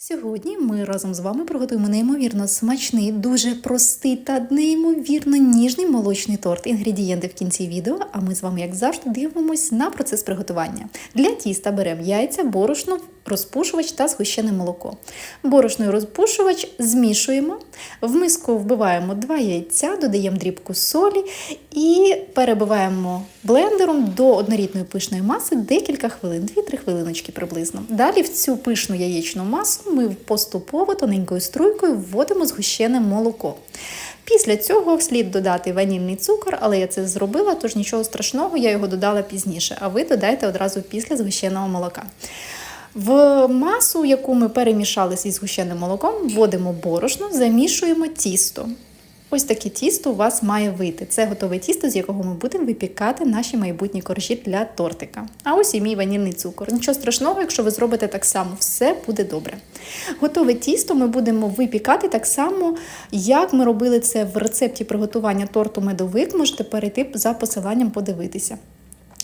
Сьогодні ми разом з вами приготуємо неймовірно смачний, дуже простий та неймовірно ніжний молочний торт. Інгредієнти в кінці відео, а ми з вами, як завжди, дивимось на процес приготування. Для тіста беремо яйця, борошно, розпушувач та згущене молоко. Борошно і розпушувач змішуємо, в миску вбиваємо два яйця, додаємо дрібку солі і перебиваємо блендером до однорідної пишної маси декілька хвилин, 2-3 хвилиночки приблизно. Далі в цю пишну яєчну масу ми поступово тоненькою струйкою вводимо згущене молоко. Після цього слід додати ванільний цукор, але я це зробила, тож нічого страшного, я його додала пізніше, а ви додайте одразу після згущеного молока. В масу, яку ми перемішали зі згущеним молоком, вводимо борошно, замішуємо тісто. Ось таке тісто у вас має вийти. Це готове тісто, з якого ми будемо випікати наші майбутні коржі для тортика. А ось і мій ванільний цукор. Нічого страшного, якщо ви зробите так само, все буде добре. Готове тісто ми будемо випікати так само, як ми робили це в рецепті приготування торту медовик. Можете перейти за посиланням подивитися.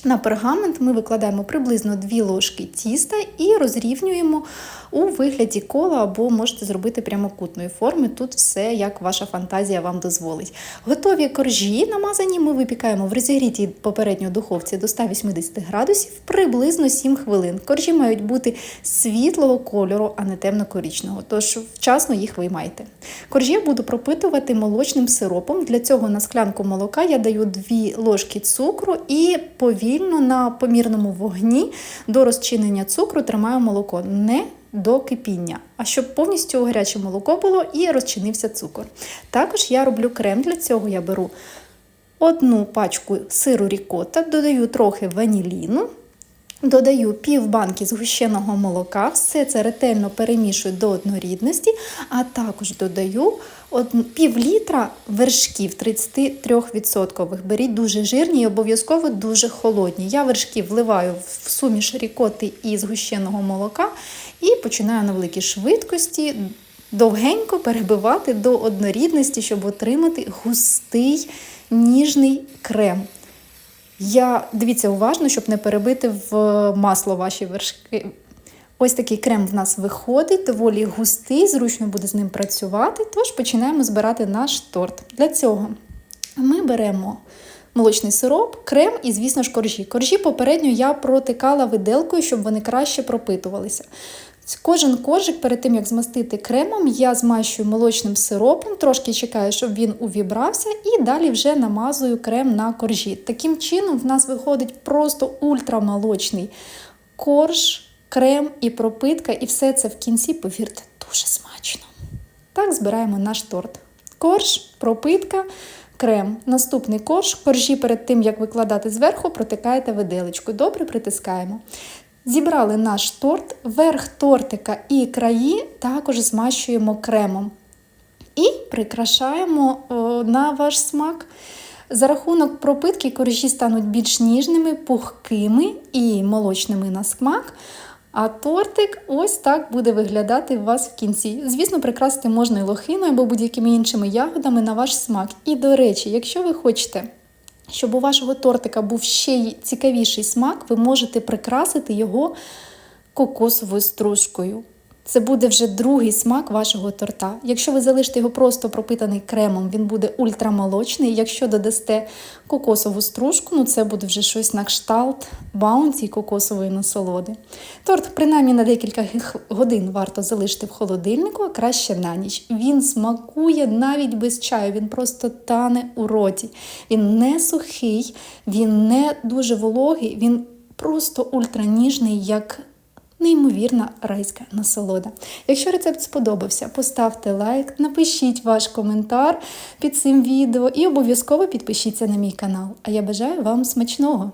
На пергамент. Ми викладаємо приблизно 2 ложки тіста і розрівнюємо у вигляді кола або можете зробити прямокутної форми. Тут все як ваша фантазія вам дозволить. Готові коржі намазані ми випікаємо в розігрітій попередньо духовці до 180 градусів приблизно 7 хвилин. Коржі мають бути світлого кольору, а не темно-корічного, тож вчасно їх виймайте. Коржі я буду пропитувати молочним сиропом. Для цього на склянку молока я даю 2 ложки цукру і повільно на помірному вогні до розчинення цукру тримаю молоко. Не до кипіння, а щоб повністю гаряче молоко було і розчинився цукор. Також я роблю крем, для цього я беру одну пачку сиру рікота, додаю трохи ваніліну, додаю пів банки згущеного молока, все це ретельно перемішую до однорідності, а також додаю пів літра вершків 33%. Беріть дуже жирні і обов'язково дуже холодні. Я вершки вливаю в суміш рікоти і згущеного молока і починаю на великій швидкості довгенько перебивати до однорідності, щоб отримати густий ніжний крем. Я дивіться уважно, щоб не перебити в масло ваші вершки. Ось такий крем в нас виходить, доволі густий, зручно буде з ним працювати. Тож починаємо збирати наш торт. Для цього ми беремо молочний сироп, крем і, звісно ж, коржі. Коржі попередньо я протикала виделкою, щоб вони краще пропитувалися. Кожен коржик, перед тим, як змастити кремом, я змащую молочним сиропом, трошки чекаю, щоб він увібрався, і далі вже намазую крем на коржі. Таким чином, в нас виходить просто ультрамолочний корж, крем і пропитка, і все це в кінці, повірте, дуже смачно. Так збираємо наш торт. Корж, пропитка. Крем. Наступний корж. Коржі перед тим, як викладати зверху, протикаєте виделечкою. Добре притискаємо. Зібрали наш торт, верх тортика і краї також змащуємо кремом. І прикрашаємо на ваш смак. За рахунок пропитки коржі стануть більш ніжними, пухкими і молочними на смак. А тортик ось так буде виглядати у вас в кінці. Звісно, прикрасити можна і лохиною або будь-якими іншими ягодами на ваш смак. І, до речі, якщо ви хочете щоб у вашого тортика був ще цікавіший смак, ви можете прикрасити його кокосовою стружкою. Це буде вже другий смак вашого торта. Якщо ви залишите його просто пропитаний кремом, він буде ультрамолочний. Якщо додасте кокосову стружку, ну це буде вже щось на кшталт баунті кокосової насолоди. Торт, принаймні, на декілька годин варто залишити в холодильнику, а краще на ніч. Він смакує навіть без чаю, він просто тане у роті. Він не сухий, він не дуже вологий, він просто ультраніжний, як неймовірна райська насолода. Якщо рецепт сподобався, поставте лайк, напишіть ваш коментар під цим відео і обов'язково підпишіться на мій канал. А я бажаю вам смачного!